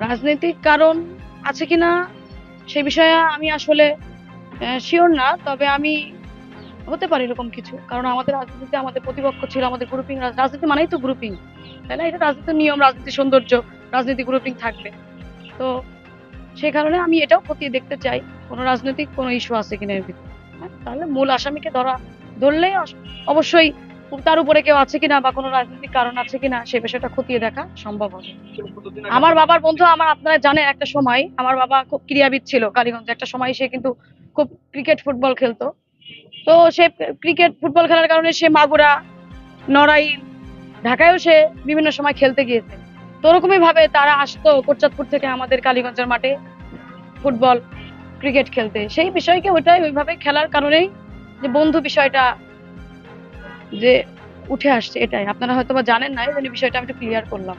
রাজনৈতিক কারণ আছে কিনা সে বিষয়ে আমি আসলে শিওর না তবে আমি হতে পারে এরকম কিছু। কারণ আমাদের রাজনীতিতে আমাদের প্রতিপক্ষ ছিল আমাদের গ্রুপিং রাজনীতি মানেই তো গ্রুপিং তাই না? এটা রাজনীতির নিয়ম রাজনীতির সৌন্দর্য রাজনীতি গ্রুপিং থাকবে। তো সেই কারণে আমি এটাও খতিয়ে দেখতে চাই কোনো রাজনৈতিক কোনো ইস্যু আছে কিনা এর ভিতরে হ্যাঁ, তাহলে মূল আসামিকে ধরা ধরলেই অবশ্যই তার উপরে কেউ আছে কিনা বা কোনো রাজনৈতিক কারণ আছে কিনা সে বিষয়টা খতিয়ে দেখা সম্ভব হবে। আমার বাবার বন্ধু আমার আপনারা জানেন একটা সময় আমার বাবা খুব ক্রীড়াবিদ ছিল কালীগঞ্জে। একটা সময় সে কিন্তু খুব ক্রিকেট ফুটবল খেলতো। তো সে ক্রিকেট ফুটবল খেলার কারণে সে মাগুরা নড়াইল ঢাকায়ও সে বিভিন্ন সময় খেলতে গিয়েছে। তো ওরকমই ভাবে তারা আসতো কোটচাঁদপুর থেকে আমাদের কালীগঞ্জের মাঠে ফুটবল ক্রিকেট খেলতে। সেই বিষয়কে ওইটাই ওইভাবে খেলার কারণেই যে বন্ধু বিষয়টা যে উঠে আসছে এটাই। আপনারা হয়তো বা জানেন না এই বিষয়টা আমি একটু ক্লিয়ার করলাম।